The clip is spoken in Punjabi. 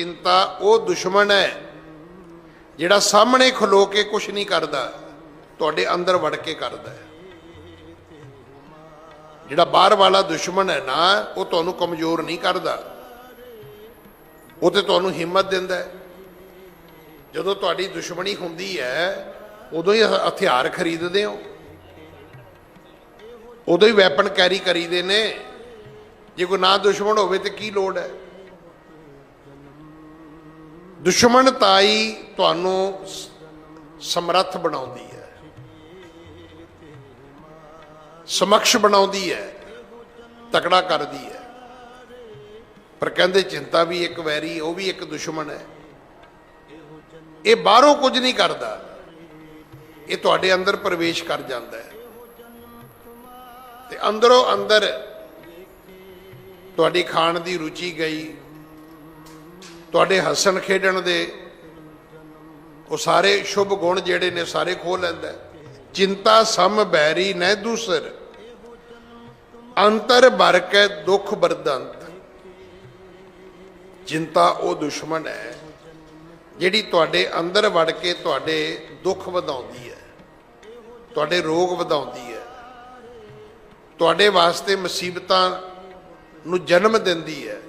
ਚਿੰਤਾ ਉਹ ਦੁਸ਼ਮਣ ਹੈ ਜਿਹੜਾ ਸਾਹਮਣੇ ਖਲੋ ਕੇ ਕੁਝ ਨਹੀਂ ਕਰਦਾ, ਤੁਹਾਡੇ ਅੰਦਰ ਵੜ ਕੇ ਕਰਦਾ ਹੈ। ਜਿਹੜਾ ਬਾਹਰ ਵਾਲਾ ਦੁਸ਼ਮਣ ਹੈ ਨਾ, ਉਹ ਤੁਹਾਨੂੰ ਕਮਜ਼ੋਰ ਨਹੀਂ ਕਰਦਾ। ਉਹ ਤੇ ਤੁਹਾਨੂੰ ਹਿੰਮਤ ਦਿੰਦਾ ਹੈ। ਜਦੋਂ ਤੁਹਾਡੀ ਦੁਸ਼ਮਣੀ ਹੁੰਦੀ ਹੈ, ਉਦੋਂ ਹੀ ਹਥਿਆਰ ਖਰੀਦਦੇ ਹੋ। ਉਦੋਂ ਹੀ ਵੈਪਨ ਕੈਰੀ ਕਰੀਦੇ ਨੇ। ਜੇ ਕੋਈ ਨਾ ਦੁਸ਼ਮਣ ਹੋਵੇ ਤੇ ਕੀ ਲੋੜ ਹੈ? ਦੁਸ਼ਮਣ ਤਾਈ ਤੁਹਾਨੂੰ ਸਮਰੱਥ ਬਣਾਉਂਦੀ ਹੈ। ਸਮਕਸ਼ ਬਣਾਉਂਦੀ ਹੈ, ਤਕੜਾ ਕਰਦੀ ਹੈ। ਪਰ ਕਹਿੰਦੇ ਚਿੰਤਾ ਵੀ ਇੱਕ ਵੈਰੀ, ਉਹ ਵੀ ਇੱਕ ਦੁਸ਼ਮਣ ਹੈ। ਇਹ ਬਾਹਰੋਂ ਕੁਝ ਨਹੀਂ ਕਰਦਾ। ਇਹ ਤੁਹਾਡੇ ਅੰਦਰ ਪ੍ਰਵੇਸ਼ ਕਰ ਜਾਂਦਾ ਹੈ। ਤੇ ਅੰਦਰੋਂ ਅੰਦਰ ਤੁਹਾਡੀ ਖਾਣ ਦੀ ਰੁਚੀ ਗਈ। ਤੁਹਾਡੇ ਹੱਸਣ ਖੇਡਣ ਦੇ ਉਹ ਸਾਰੇ ਸ਼ੁਭ ਗੁਣ ਜਿਹੜੇ ਨੇ ਸਾਰੇ ਖੋ ਲੈਂਦਾ ਚਿੰਤਾ ਸਮ ਬੈਰੀ ਨਹਿ ਦੂਸਰ। ਅੰਤਰ ਭਰ ਕੇ ਦੁੱਖ ਬਰਦੰਤ ਚਿੰਤਾ ਉਹ ਦੁਸ਼ਮਣ ਹੈ, ਜਿਹੜੀ ਤੁਹਾਡੇ ਅੰਦਰ ਵੜ ਕੇ ਤੁਹਾਡੇ ਦੁੱਖ ਵਧਾਉਂਦੀ ਹੈ, ਤੁਹਾਡੇ ਰੋਗ ਵਧਾਉਂਦੀ ਹੈ। ਤੁਹਾਡੇ ਵਾਸਤੇ ਮੁਸੀਬਤਾਂ ਨੂੰ ਜਨਮ ਦਿੰਦੀ ਹੈ।